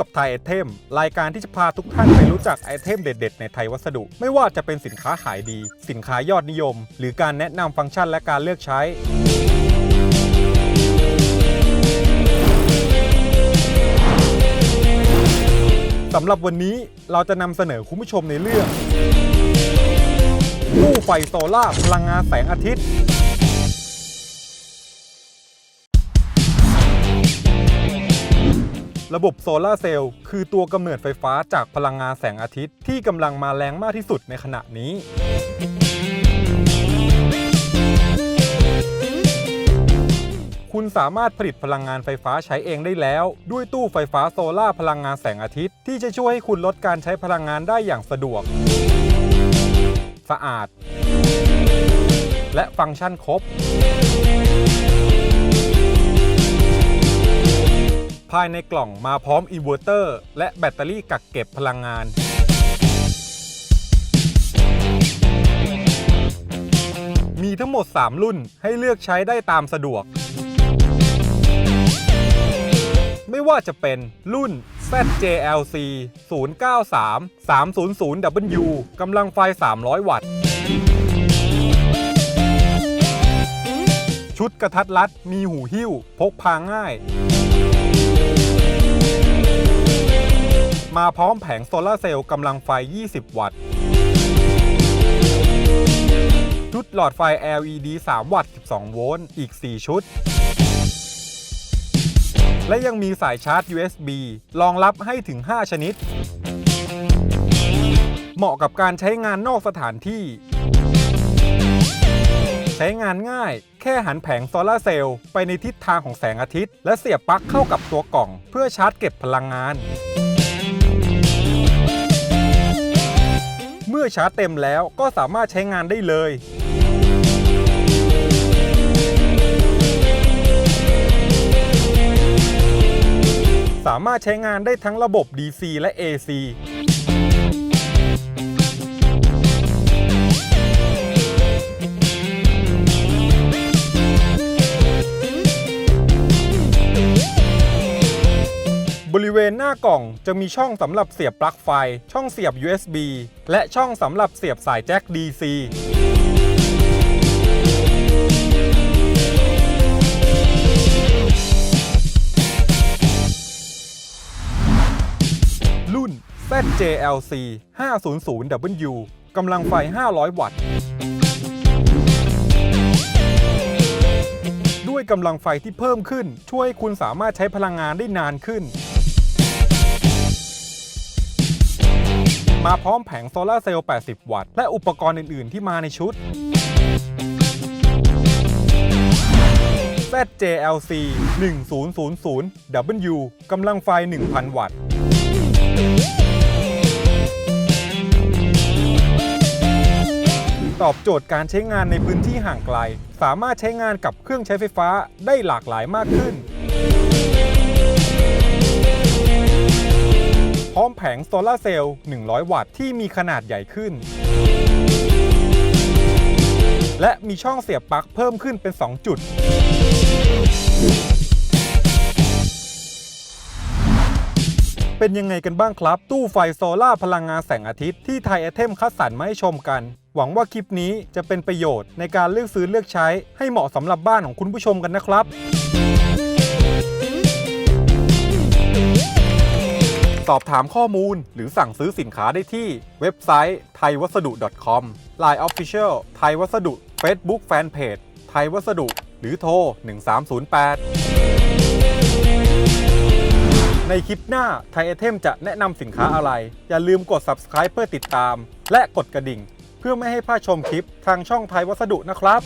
กับไทยไอเทม รายการที่จะพาทุกท่านไปรู้จักไอเทมเด็ด ๆ ในไทยวัสดุ ไม่ว่าจะเป็นสินค้าขายดี สินค้ายอดนิยม หรือการแนะนำฟังก์ชันและการเลือกใช้สำหรับวันนี้เราจะนำเสนอคุณผู้ชมในเรื่องตู้ไฟโซล่าร์พลังงานแสงอาทิตย์ ระบบโซลาร์เซลล์คือตัวกำเนิดไฟฟ้าจากพลังงานแสงอาทิตย์ที่กำลังมาแรงมากที่สุดในขณะนี้คุณสามารถผลิตพลังงานไฟฟ้าใช้เองได้แล้ว ด้วยตู้ไฟฟ้าโซลาร์พลังงานแสงอาทิตย์ ที่จะช่วยให้คุณลดการใช้พลังงานได้อย่างสะดวก สะอาด และฟังก์ชันครบายในกล่องมาพร้อมอินเวอร์เตอร์ และแบตเตอรี่กักเก็บพลังงาน มีทั้งหมด 3 รุ่นให้เลือกใช้ได้ตามสะดวก ไม่ว่าจะเป็นรุ่น ZJLC 093 300W กำลังไฟ 300 วัตต์ ชุดกระทัดรัดมีหูหิ้ว พกพาง่าย มาพร้อมแผงโซลาร์เซลล์กำลังไฟ 20 วัตต์ ชุดหลอดไฟ LED 3 วัตต์ 12 โวลต์ อีก 4 ชุด และยังมีสายชาร์จ USB รองรับให้ถึง 5 ชนิด เหมาะกับการใช้งานนอกสถานที่ ใช้งานง่าย แค่หันแผงโซลาร์เซลล์ไปในทิศทางของแสงอาทิตย์ และเสียบปลั๊กเข้ากับตัวกล่อง เพื่อชาร์จเก็บพลังงาน เมื่อชาร์จเต็มแล้วก็สามารถใช้งานได้เลยสามารถใช้งานได้ทั้งระบบ DC และ AC บริเวณหน้ากล่องจะมีช่องสำหรับเสียบปลั๊กไฟ ช่องเสียบ USB และช่องสำหรับเสียบสายแจ็ค DC รุ่น ZJLC 500W กำลังไฟ 500 วัตต์ ด้วยกำลังไฟที่เพิ่มขึ้น ช่วยให้คุณสามารถใช้พลังงานได้นานขึ้น มาพร้อมแผงโซลาร์เซลล์ 80 วัตต์ และอุปกรณ์อื่น ๆ ที่มาในชุด ZJLC 1000W กำลังไฟ 1,000 วัตต์ ตอบโจทย์การใช้งานในพื้นที่ห่างไกล สามารถใช้งานกับเครื่องใช้ไฟฟ้าได้หลากหลายมากขึ้น งโซลาร์เซลล์ 100 วัตต์ที่มีขนาดใหญ่ขึ้น และมีช่องเสียบปลั๊กเพิ่มขึ้นเป็น 2 จุด เป็นยังไงกันบ้างครับ ตู้ไฟโซล่าพลังงานแสงอาทิตย์ที่ไทยไอเทมคัดสรรมาให้ชมกัน หวังว่าคลิปนี้จะเป็นประโยชน์ในการเลือกซื้อเลือกใช้ให้เหมาะสำหรับบ้านของคุณผู้ชมกันนะครับ สอบถามข้อมูลหรือสั่งซื้อสินค้าได้ที่เว็บไซต์ไทยวัสดุ .com Line Official ไทยวัสดุ Facebook Fanpage ไทยวัสดุ หรือโทร 1308 ในคลิปหน้าไทยไอเทมจะแนะนำสินค้าอะไร อย่าลืมกด subscribe เพื่อติดตาม และกดกระดิ่ง เพื่อไม่ให้พลาดชมคลิปทางช่องไทยวัสดุนะครับ